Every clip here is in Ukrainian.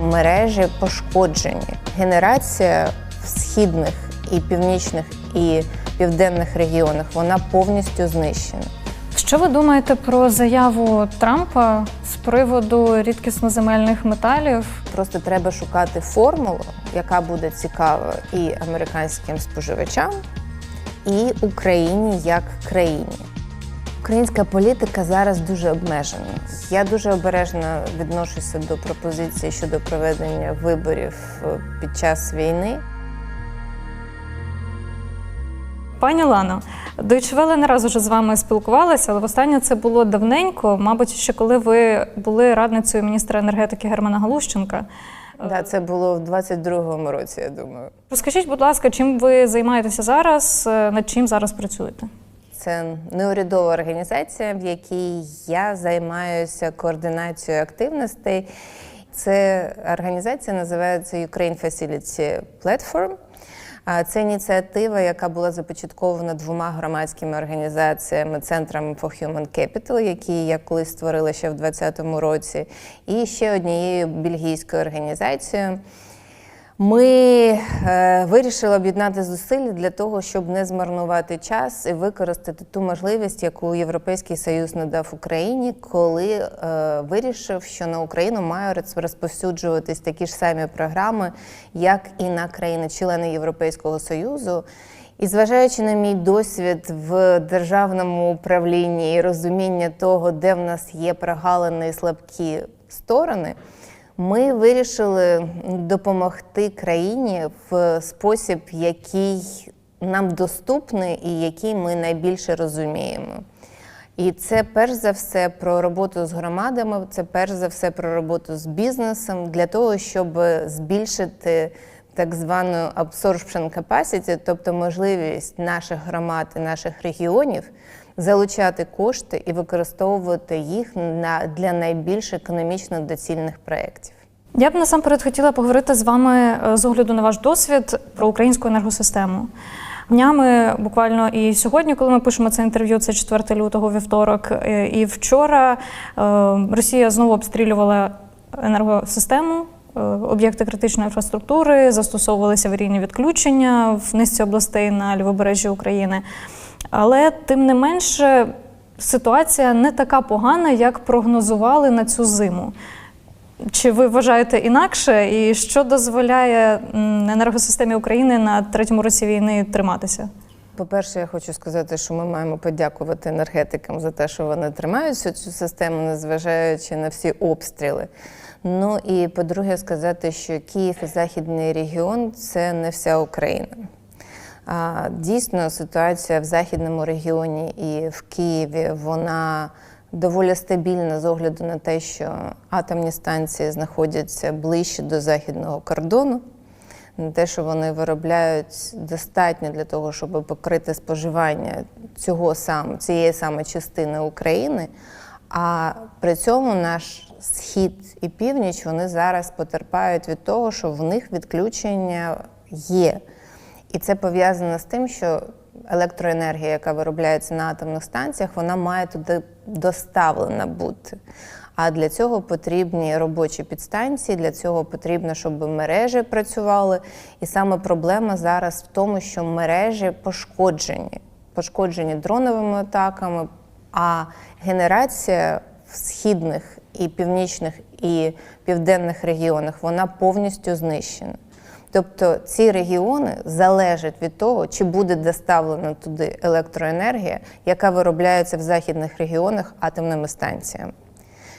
Мережі пошкоджені. Генерація в східних і північних і південних регіонах вона повністю знищена. Що ви думаєте про заяву Трампа з приводу рідкісноземельних металів? Просто треба шукати формулу, яка буде цікава і американським споживачам, і Україні як країні. Українська політика зараз дуже обмежена. Я дуже обережно відношуся до пропозиції щодо проведення виборів е, під час війни. Пані Лано, Deutsche Welle не раз уже з вами спілкувалася, але востаннє це було давненько, мабуть, ще коли ви були радницею міністра енергетики Германа Галущенка. Да, це було в 22-му році, я думаю. Розкажіть, будь ласка, чим ви займаєтеся зараз, е, над чим зараз працюєте? Це неурядова організація, в якій я займаюся координацією активностей. Це організація називається Ukraine Facility Platform. Це ініціатива, яка була започаткована двома громадськими організаціями Центром for Human Capital, які я колись створила ще в 2020 році, і ще однією бельгійською організацією. Ми е, вирішили об'єднати зусилля для того, щоб не змарнувати час і використати ту можливість, яку Європейський Союз надав Україні, коли е, вирішив, що на Україну мають розповсюджуватись такі ж самі програми, як і на країни-члени Європейського Союзу. І зважаючи на мій досвід в державному управлінні і розуміння того, де в нас є прогалини і слабкі сторони. Ми вирішили допомогти країні в спосіб, який нам доступний і який ми найбільше розуміємо. І це перш за все про роботу з громадами, це перш за все про роботу з бізнесом для того, щоб збільшити так звану absorption capacity, тобто можливість наших громад і наших регіонів залучати кошти і використовувати їх на для найбільш економічно доцільних проєктів. Я б насамперед хотіла поговорити з вами е, з огляду на ваш досвід про українську енергосистему. Днями буквально і сьогодні, коли ми пишемо це інтерв'ю, це 4 лютого вівторок. е, І вчора е, Росія знову обстрілювала енергосистему, об'єкти критичної інфраструктури, застосовувалися аварійні відключення в низці областей на лівобережжі України. Але тим не менше ситуація не така погана, як прогнозували на цю зиму. Чи ви вважаєте інакше, і що дозволяє енергосистемі України на третьому році війни триматися? По-перше, я хочу сказати, що ми маємо подякувати енергетикам за те, що вони тримають всю цю систему, незважаючи на всі обстріли. Ну і по-друге, сказати, що Київ і Західний регіон це не вся Україна. Дійсно, ситуація в західному регіоні і в Києві вона доволі стабільна з огляду на те, що атомні станції знаходяться ближче до західного кордону, на те, що вони виробляють достатньо для того, щоб покрити споживання цього сам, цієї саме частини України. А при цьому наш схід і північ вони зараз потерпають від того, що в них відключення є. І це пов'язано з тим, що електроенергія, яка виробляється на атомних станціях, вона має туди доставлена бути. А для цього потрібні робочі підстанції, для цього потрібно, щоб мережі працювали. І саме проблема зараз в тому, що мережі пошкоджені, пошкоджені дроновими атаками, а генерація в східних і північних і південних регіонах вона повністю знищена. Тобто ці регіони залежать від того, чи буде доставлена туди електроенергія, яка виробляється в західних регіонах атомними станціями.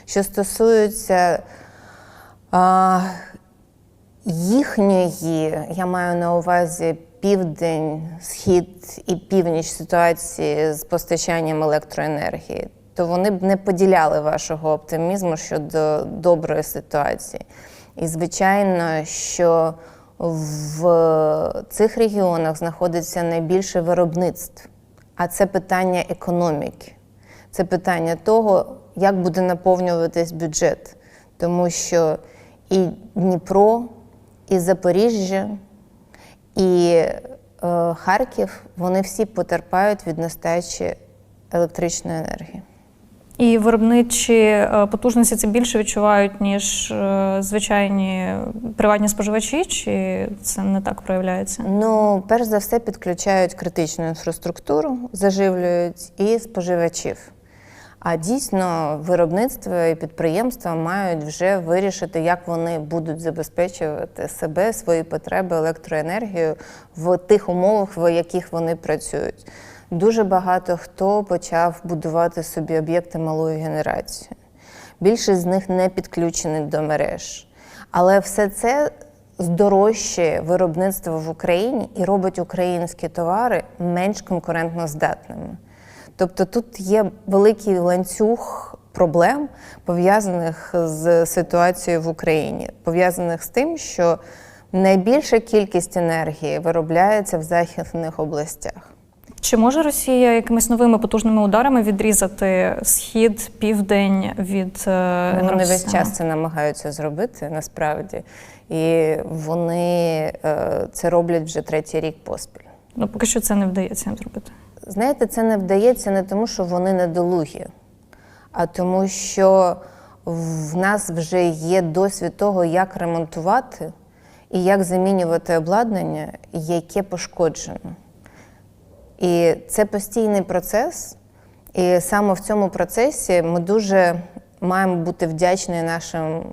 Що стосується а, їхньої, я маю на увазі південь, схід і північ ситуації з постачанням електроенергії, то вони б не поділяли вашого оптимізму щодо доброї ситуації. І звичайно, що в цих регіонах знаходиться найбільше виробництв, а це питання економіки, це питання того, як буде наповнюватись бюджет, тому що і Дніпро, і Запоріжжя, і е, Харків вони всі потерпають від нестачі електричної енергії. І виробничі е, потужності це більше відчувають, ніж е, звичайні приватні споживачі, чи це не так проявляється? Ну, перш за все, підключають критичну інфраструктуру, заживлюють і споживачів. А дійсно, виробництво і підприємства мають вже вирішити, як вони будуть забезпечувати себе, свої потреби електроенергією в тих умовах, в яких вони працюють. Дуже багато хто почав будувати собі об'єкти малої генерації. Більшість з них не підключені до мереж. Але все це здорожчує виробництво в Україні і робить українські товари менш конкурентно здатними. Тобто тут є великий ланцюг проблем, пов'язаних з ситуацією в Україні, пов'язаних з тим, що найбільша кількість енергії виробляється в західних областях. Чи може Росія якимись новими потужними ударами відрізати схід, південь від е, Вони весь час це намагаються зробити насправді, і вони е, це роблять вже третій рік поспіль. Ну поки що це не вдається їм зробити. Знаєте, це не вдається не тому, що вони недолугі, а тому, що в нас вже є досвід того, як ремонтувати і як замінювати обладнання, яке пошкоджено. І це постійний процес. І саме в цьому процесі ми дуже маємо бути вдячні нашим,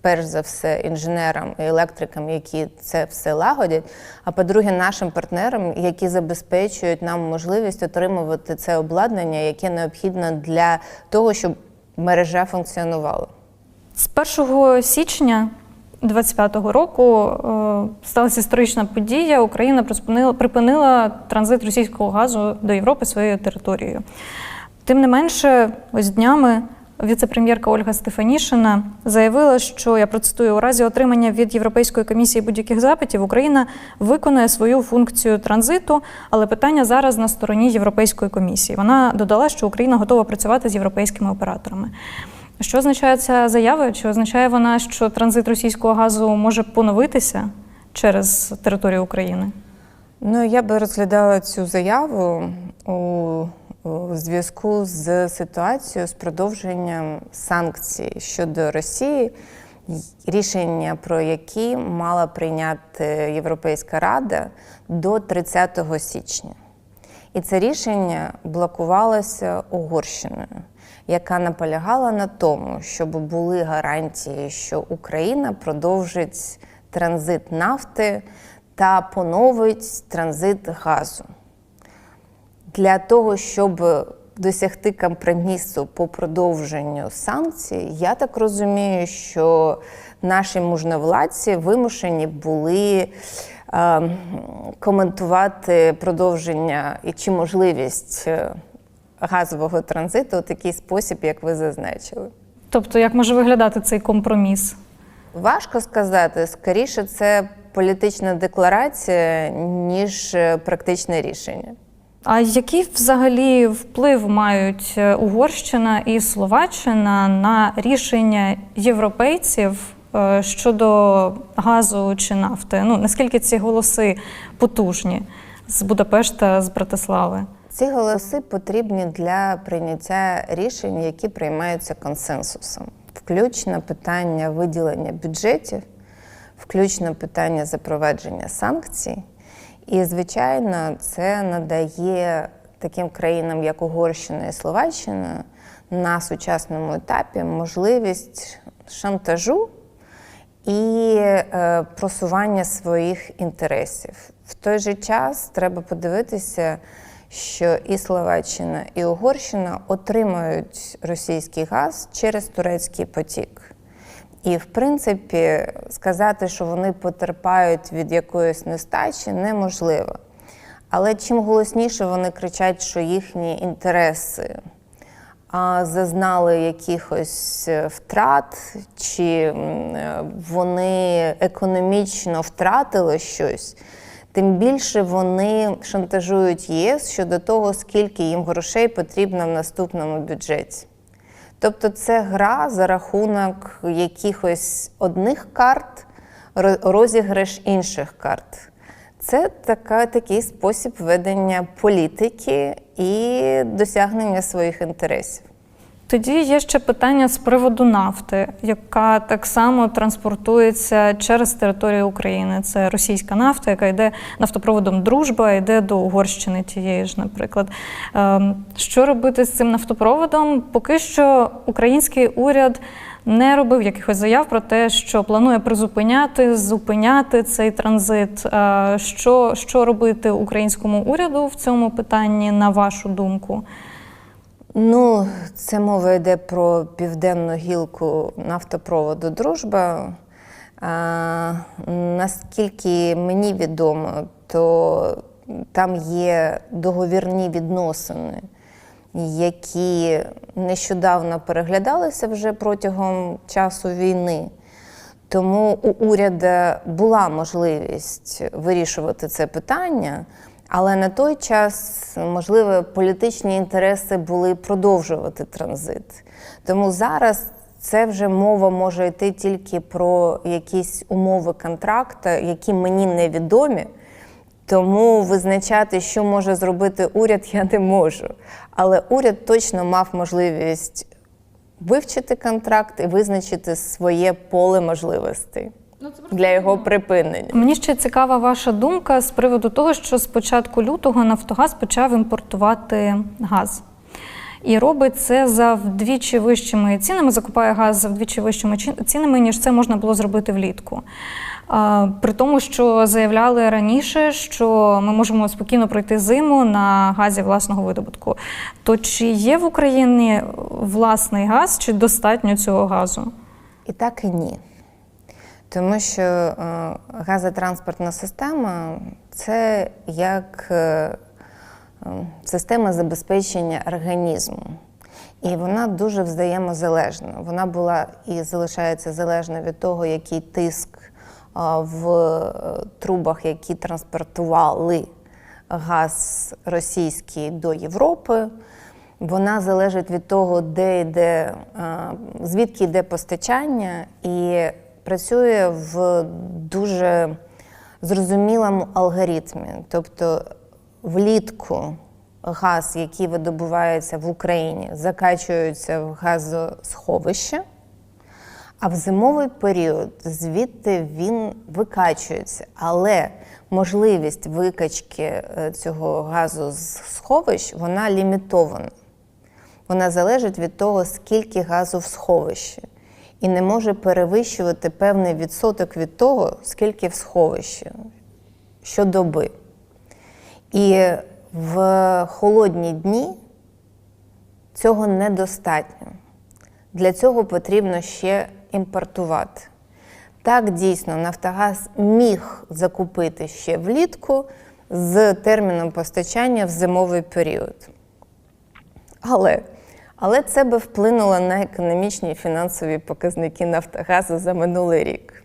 перш за все, інженерам і електрикам, які це все лагодять. А по-друге, нашим партнерам, які забезпечують нам можливість отримувати це обладнання, яке необхідно для того, щоб мережа функціонувала. З 1 січня 25-го року е, сталася історична подія. Україна припинила, припинила транзит російського газу до Європи своєю територією. Тим не менше, ось днями віце-прем'єрка Ольга Стефанішина заявила, що я процитую у разі отримання від Європейської комісії будь-яких запитів Україна виконує свою функцію транзиту, але питання зараз на стороні Європейської комісії. Вона додала, що Україна готова працювати з європейськими операторами. Що означає ця заява? Чи означає вона, що транзит російського газу може поновитися через територію України? Ну, я би розглядала цю заяву у, зв'язку з ситуацією з продовженням санкцій щодо Росії, рішення про які мала прийняти Європейська Рада до 30 січня. І це рішення блокувалося Угорщиною, яка наполягала на тому, щоб були гарантії, що Україна продовжить транзит нафти та поновить транзит газу. Для того, щоб досягти компромісу по продовженню санкцій, я так розумію, що наші мужновладці вимушені були е, коментувати продовження і чи можливість е, газового транзиту у такий спосіб, як ви зазначили. Тобто, як може виглядати цей компроміс? Важко сказати, скоріше це політична декларація, ніж е, практичне рішення. А який взагалі вплив мають е, Угорщина і Словаччина на рішення європейців е, щодо газу чи нафти? Ну наскільки ці голоси потужні з Будапешта, з Братислави? Ці голоси потрібні для прийняття рішень, які приймаються консенсусом, включно питання виділення бюджетів, включно питання запровадження санкцій. І, звичайно, це надає таким країнам, як Угорщина і Словаччина, на сучасному етапі можливість шантажу і е, просування своїх інтересів. В той же час треба подивитися, що і Словаччина, і Угорщина отримують російський газ через турецький потік. І, в принципі, сказати, що вони потерпають від якоїсь нестачі, неможливо. Але чим голосніше вони кричать, що їхні інтереси а, зазнали якихось е, втрат, чи е, вони економічно втратили щось, тим більше вони шантажують єС щодо того, скільки їм грошей потрібно в наступному бюджеті. Тобто це гра за рахунок якихось одних карт, ро- розіграш інших карт. Це така, такий спосіб ведення політики і досягнення своїх інтересів. Тоді є ще питання з приводу нафти, яка так само транспортується через територію України. Це російська нафта, яка йде нафтопроводом Дружба, йде до Угорщини тієї ж, наприклад. Ем, Що робити з цим нафтопроводом? Поки що український уряд не робив якихось заяв про те, що планує призупиняти, зупиняти цей транзит. Е, Що, що робити українському уряду в цьому питанні, на вашу думку? Ну, це мова йде про південну гілку нафтопроводу Дружба. А, наскільки мені відомо, то там є договірні відносини, які нещодавно переглядалися вже протягом часу війни. Тому у уряду була можливість вирішувати це питання, але на той час, можливо, політичні інтереси були продовжувати транзит. Тому зараз це вже мова може йти тільки про якісь умови контракту, які мені невідомі. Тому визначати, що може зробити уряд, я не можу. Але уряд точно мав можливість вивчити контракт і визначити своє поле можливостей для його припинення. Мені ще цікава ваша думка з приводу того, що з початку лютого Нафтогаз почав імпортувати газ. І робить це за вдвічі вищими цінами, закупає газ за вдвічі вищими цінами, ніж це можна було зробити влітку. При тому, що заявляли раніше, що ми можемо спокійно пройти зиму на газі власного видобутку. То чи є в Україні власний газ, чи достатньо цього газу? І так і ні. Тому що е, газотранспортна система це як е, е, система забезпечення організму. І вона дуже взаємозалежна. Вона була і залишається залежна від того, який тиск в трубах, які транспортували газ російський до Європи. Вона залежить від того, де йде, звідки йде постачання, і працює в дуже зрозумілому алгоритмі. Тобто влітку газ, який видобувається в Україні, закачується в газосховище, а в зимовий період звідти він викачується. Але можливість викачки е, цього газу з сховищ вона лімітована. Вона залежить від того, скільки газу в сховищі, і не може перевищувати певний відсоток від того, скільки в сховищі щодоби. І в холодні дні цього недостатньо. Для цього потрібно ще імпортувати. Так, дійсно, Нафтогаз міг закупити ще влітку з терміном постачання в зимовий період. Але, але це би вплинуло на економічні і фінансові показники Нафтогазу за минулий рік.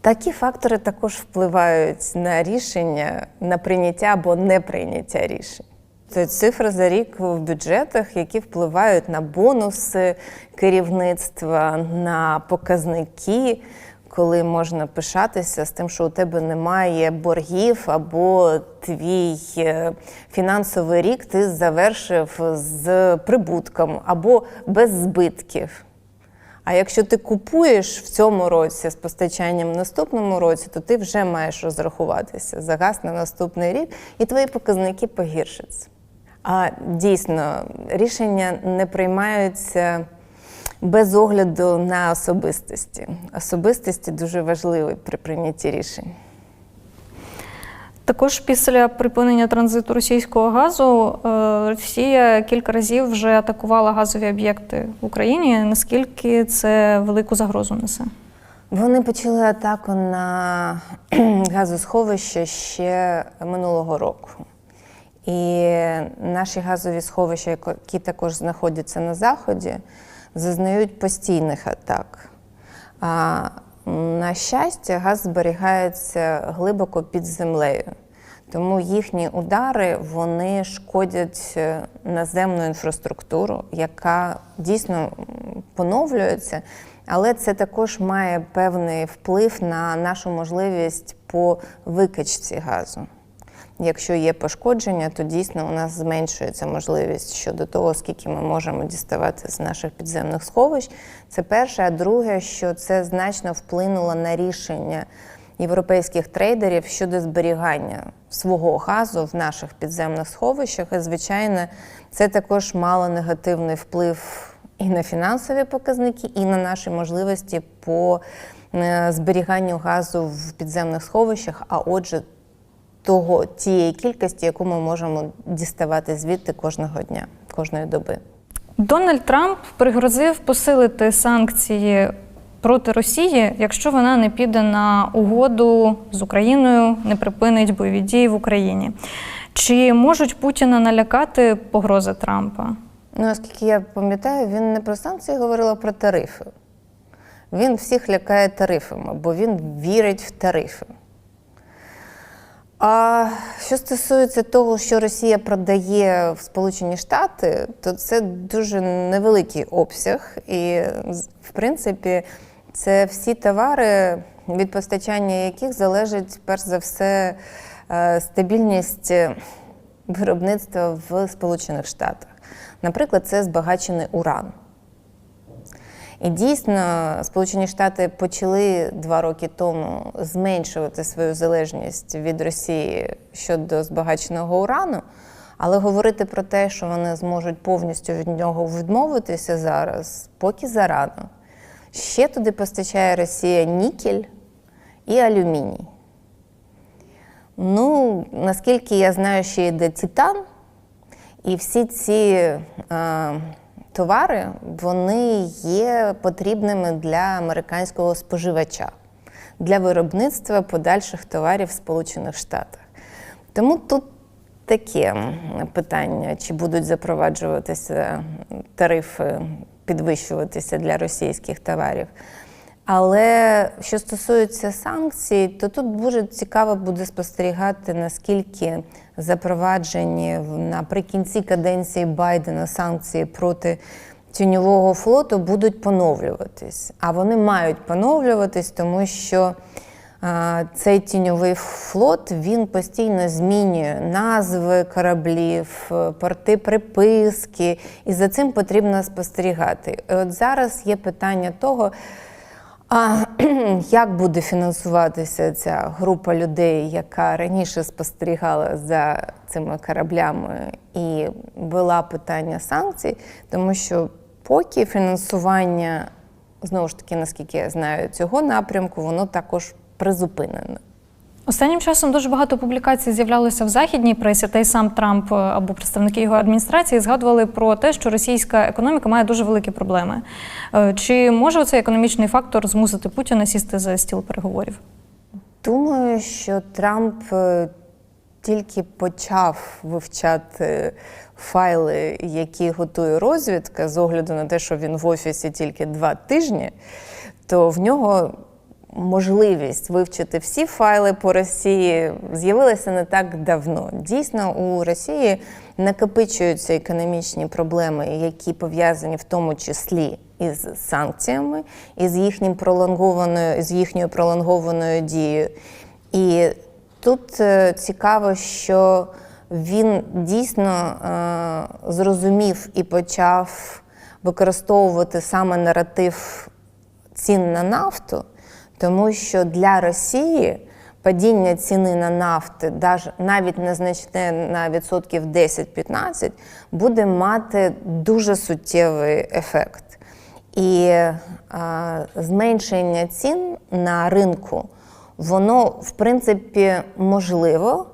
Такі фактори також впливають на рішення, на прийняття або неприйняття рішень. Це цифри за рік в бюджетах, які впливають на бонуси керівництва, на показники, коли можна пишатися з тим, що у тебе немає боргів, або твій е, фінансовий рік ти завершив з прибутком або без збитків. А якщо ти купуєш в цьому році з постачанням в наступному році, то ти вже маєш розрахуватися за газ на наступний рік, і твої показники погіршаться. А дійсно, рішення не приймаються без огляду на особистості. Особистості дуже важливі при прийнятті рішень. Також після припинення транзиту російського газу е, Росія кілька разів вже атакувала газові об'єкти в Україні. Наскільки це велику загрозу несе? Вони почали атаку на газосховище ще минулого року. І наші газові сховища, які також знаходяться на заході, зазнають постійних атак. А на щастя, газ зберігається глибоко під землею. Тому їхні удари вони шкодять е, наземну інфраструктуру, яка дійсно поновлюється, але це також має певний вплив на нашу можливість по викачці газу. Якщо є пошкодження, то дійсно у нас зменшується можливість щодо того, скільки ми можемо діставати з наших підземних сховищ. Це перше. А друге, що це значно вплинуло на рішення європейських трейдерів щодо зберігання свого газу в наших підземних сховищах. І, звичайно, це також мало негативний вплив і на фінансові показники, і на наші можливості по е, зберіганню газу в підземних сховищах, а отже, того тієї кількості, яку ми можемо діставати звідти кожного дня, кожної доби. Дональд Трамп пригрозив посилити санкції проти Росії, якщо вона не піде на угоду з Україною, не припинить бойові дії в Україні. Чи можуть Путіна налякати погрози Трампа? Ну, оскільки я пам'ятаю, він не про санкції говорив, а про тарифи. Він всіх лякає тарифами, бо він вірить в тарифи. А що стосується того, що Росія продає в Сполучені Штати, то це дуже невеликий обсяг. І, в принципі, це всі товари, від постачання яких залежить перш за все е, стабільність е, виробництва в Сполучених Штатах. Наприклад, це збагачений уран. І дійсно, Сполучені Штати почали два роки тому зменшувати свою залежність від Росії щодо збагаченого урану, але говорити про те, що вони зможуть повністю від нього відмовитися зараз, поки зарано. Ще туди постачає Росія нікель і алюміній. Ну, наскільки я знаю, ще йде титан, і всі ці е, товари вони є потрібними для американського споживача, для виробництва подальших товарів в Сполучених Штатах. Тому тут таке питання, чи будуть запроваджуватися тарифи, підвищуватися для російських товарів. Але що стосується санкцій, то тут дуже цікаво буде спостерігати, наскільки запроваджені наприкінці каденції Байдена санкції проти тіньового флоту будуть поновлюватись. А вони мають поновлюватись, тому що а, цей тіньовий флот він постійно змінює назви кораблів, порти приписки, і за цим потрібно спостерігати. І от зараз є питання того. А як буде фінансуватися ця група людей, яка раніше спостерігала за цими кораблями і вела питання санкцій, тому що поки фінансування, знову ж таки, наскільки я знаю, цього напрямку, воно також призупинено. Останнім часом дуже багато публікацій з'являлося в західній пресі, та й сам Трамп е, або представники його адміністрації згадували про те, що російська економіка має дуже великі проблеми. Е, Чи може цей економічний фактор змусити Путіна сісти за стіл переговорів? Думаю, що Трамп е, тільки почав вивчати файли, які готує розвідка, з огляду на те, що він в офісі тільки два тижні, то в нього можливість вивчити всі файли по Росії з'явилася не так давно. Дійсно, у Росії накопичуються економічні проблеми, які пов'язані в тому числі із санкціями, із їхнім пролонгованою, з їхньою пролонгованою дією. І тут е, цікаво, що він дійсно е, зрозумів і почав використовувати саме наратив цін на нафту, тому що для Росії падіння ціни на нафти, навіть незначне на відсотків 10-15, буде мати дуже суттєвий ефект. І а, зменшення цін на ринку, воно в принципі можливо,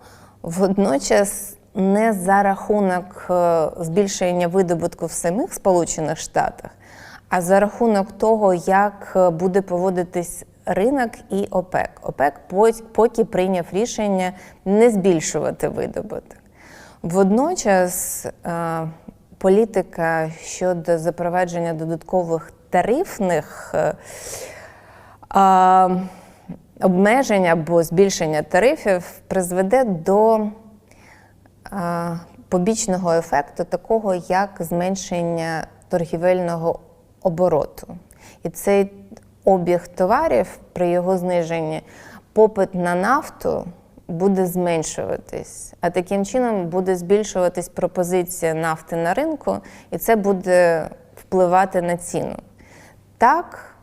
водночас не за рахунок е, збільшення видобутку в самих Сполучених Штатах, а за рахунок того, як е, буде поводитись ринок і ОПЕК. ОПЕК поки прийняв рішення не збільшувати видобуток. Водночас е, політика щодо запровадження додаткових тарифних е, обмежень або збільшення тарифів призведе до побічного ефекту, такого як зменшення торгівельного обороту. І цей обіг товарів при його зниженні, попит на нафту буде зменшуватись, а таким чином буде збільшуватись пропозиція нафти на ринку, і це буде впливати на ціну. Так,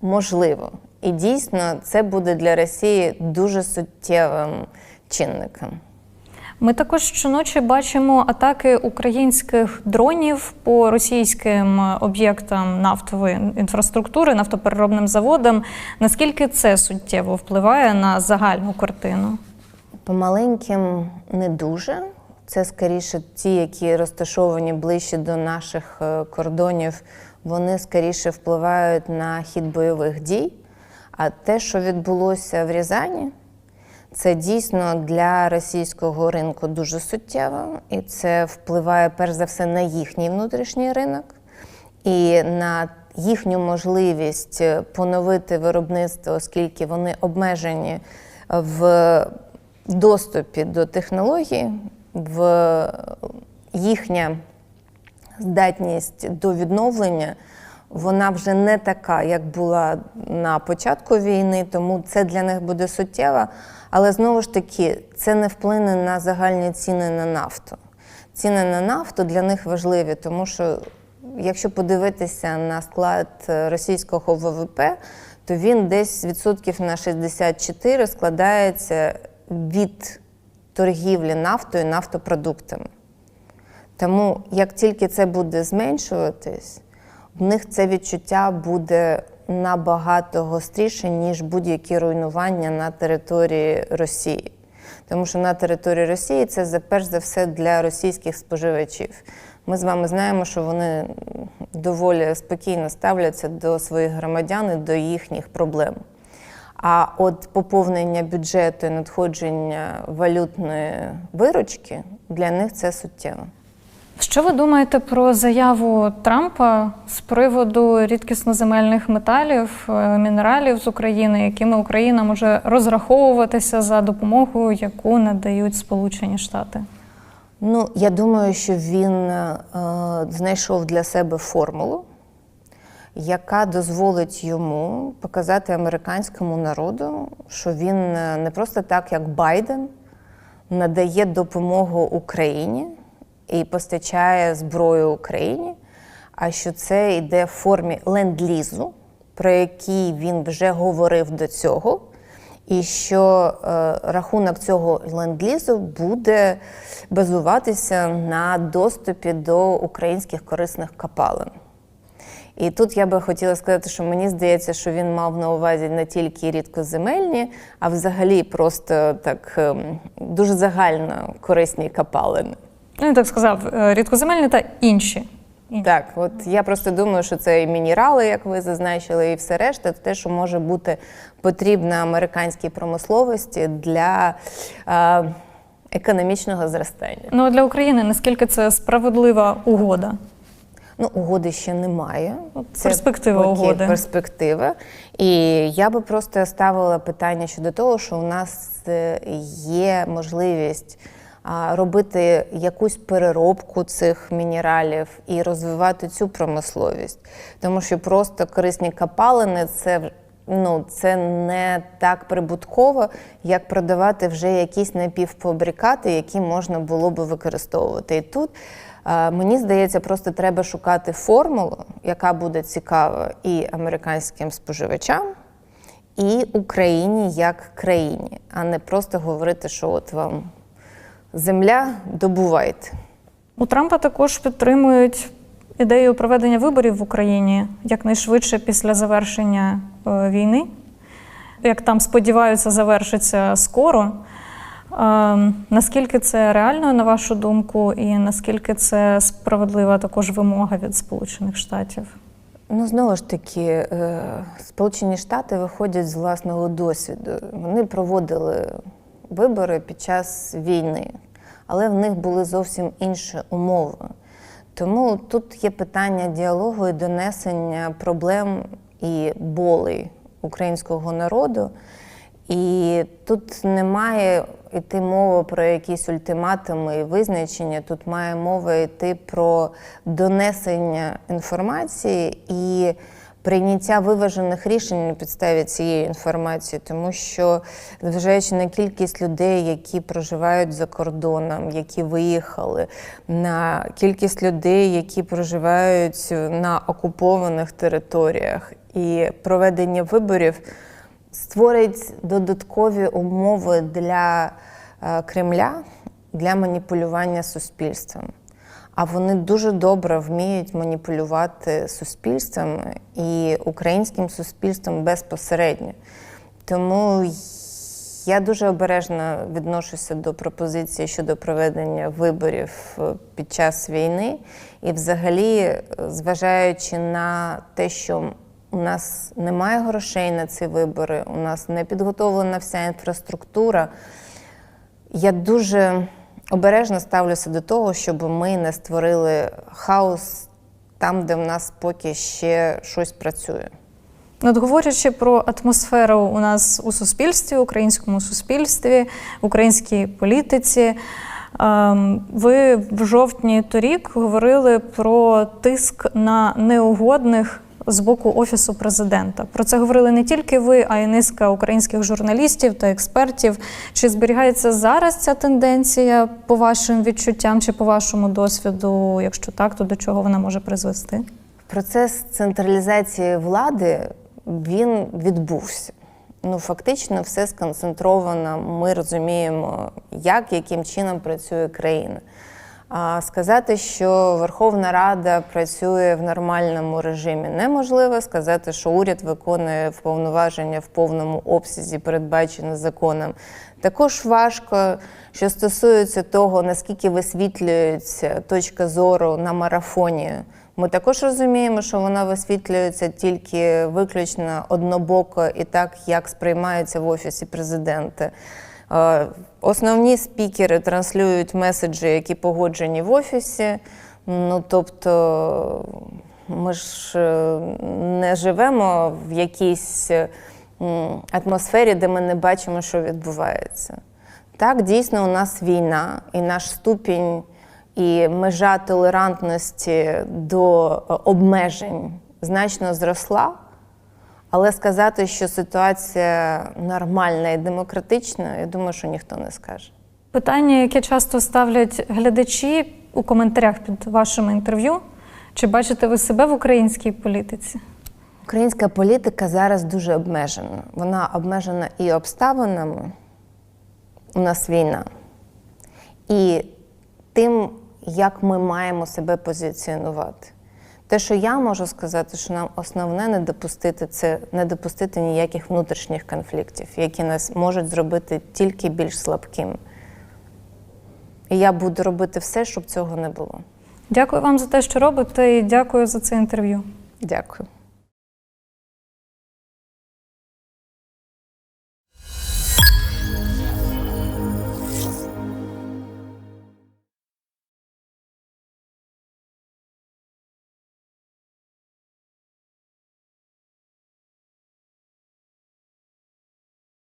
можливо. І дійсно це буде для Росії дуже суттєвим чинником. Ми також щоночі бачимо атаки українських дронів по російським об'єктам нафтової інфраструктури, нафтопереробним заводам. Наскільки це суттєво впливає на загальну картину? По маленьким не дуже. Це скоріше ті, які розташовані ближче до наших е, кордонів, вони скоріше впливають на хід бойових дій. А те, що відбулося в Рязані, це дійсно для російського ринку дуже суттєво, і це впливає перш за все на їхній внутрішній ринок і на їхню можливість е, поновити виробництво, оскільки вони обмежені в доступі до технологій, в їхня здатність до відновлення. Вона вже не така, як була на початку війни, тому це для них буде суттєво. Але знову ж таки, це не вплине на загальні ціни на нафту. Ціни на нафту для них важливі, тому що якщо подивитися на склад е, російського ВВП, то він десь відсотків на 64 складається від торгівлі нафтою, нафтопродуктами. Тому як тільки це буде зменшуватись, в них це відчуття буде набагато гостріше, ніж будь-які руйнування на території Росії. Тому що на території Росії це за- перш за все для російських споживачів. Ми з вами знаємо, що вони доволі спокійно ставляться до своїх громадян і до їхніх проблем. А от поповнення бюджету і надходження валютної виручки для них це суттєво. Що ви думаєте про заяву Трампа з приводу рідкісноземельних металів, е, мінералів з України, якими Україна може розраховуватися за допомогою, яку надають Сполучені Штати? Ну, я думаю, що він е, знайшов для себе формулу, яка дозволить йому показати американському народу, що він е, не просто так, як Байден, надає допомогу Україні і постачає зброю Україні, а що це йде в формі ленд-лізу, про який він вже говорив до цього. І що е, рахунок цього ленд-лізу буде базуватися на доступі до українських корисних копалин. І тут я би хотіла сказати, що мені здається, що він мав на увазі не тільки рідкоземельні, а взагалі просто так ем, дуже загально корисні копалини. Ну, він так сказав, е, рідкоземельні та інші. Так, от я просто думаю, що це і мінерали, як ви зазначили, і все решта, те, що може бути потрібно американській промисловості для е, економічного зростання. Ну а для України наскільки це справедлива угода? Ну, угоди ще немає. перспектива поки угоди. Перспектива. І я би просто ставила питання щодо того, що у нас е, є можливість робити якусь переробку цих мінералів і розвивати цю промисловість. Тому що просто корисні копалини це. Ну, це не так прибутково, як продавати вже якісь напівфабрикати, які можна було би використовувати. І тут мені здається, просто треба шукати формулу, яка буде цікава і американським споживачам, і Україні як країні, а не просто говорити, що от вам земля добувайте. У Трампа також підтримують ідею проведення виборів в Україні якнайшвидше після завершення е, війни. Як там сподіваються, завершиться скоро. Е, наскільки це реально, на вашу думку, і наскільки це справедлива також вимога від Сполучених Штатів? Ну, знову ж таки, е, Сполучені Штати виходять з власного досвіду. Вони проводили вибори під час війни, але в них були зовсім інші умови. Тому тут є питання діалогу і донесення проблем і болей українського народу. І тут не має йти мова про якісь ультиматуми і визначення. Тут має мова йти про донесення інформації і прийняття виважених рішень на підставі цієї інформації, тому що, зважаючи на кількість людей, які проживають за кордоном, які виїхали, на кількість людей, які проживають на окупованих територіях, і проведення виборів створить додаткові умови для е, Кремля для маніпулювання суспільством. А вони дуже добре вміють маніпулювати суспільством і українським суспільством безпосередньо. Тому я дуже обережно відношуся до пропозиції щодо проведення виборів е, під час війни. І, взагалі, е, зважаючи на те, що у нас немає грошей на ці вибори, у нас не підготовлена вся інфраструктура. Я дуже обережно ставлюся до того, щоб ми не створили хаос там, де в нас поки ще щось працює. От говорячи про атмосферу у нас у суспільстві, українському суспільстві, українській політиці. ем, Ви в жовтні торік говорили про тиск на неугодних з боку офісу президента. Про це говорили не тільки ви, а й низка українських журналістів та експертів. Чи зберігається зараз ця тенденція по вашим відчуттям чи по вашому досвіду? Якщо так, то до чого вона може призвести? Процес централізації влади він відбувся. Ну, фактично, все сконцентровано. Ми розуміємо, як, яким чином працює країна. Сказати, що Верховна Рада працює в нормальному режимі, неможливо. Сказати, що уряд виконує повноваження в повному обсязі, передбачені законом. Також важко, що стосується того, наскільки висвітлюється точка зору на марафоні. Ми також розуміємо, що вона висвітлюється тільки виключно однобоко і так, як сприймається в офісі президента. Е, Основні спікери транслюють меседжі, які погоджені в офісі. Ну тобто, ми ж е, не живемо в якійсь е, атмосфері, де ми не бачимо, що відбувається. Так, дійсно, у нас війна, і наш ступінь і межа толерантності до обмежень значно зросла. Але сказати, що ситуація нормальна і демократична, я думаю, що ніхто не скаже. Питання, яке часто ставлять глядачі у коментарях під вашими інтерв'ю: чи бачите ви себе в українській політиці? Українська політика зараз дуже обмежена. Вона обмежена і обставинами. У нас війна, і тим, як ми маємо себе позиціонувати. Те, що я можу сказати, що нам основне не допустити це не допустити ніяких внутрішніх конфліктів, які нас можуть зробити тільки більш слабким. І я буду робити все, щоб цього не було. Дякую вам за те, що робите, і дякую за це інтерв'ю. Дякую.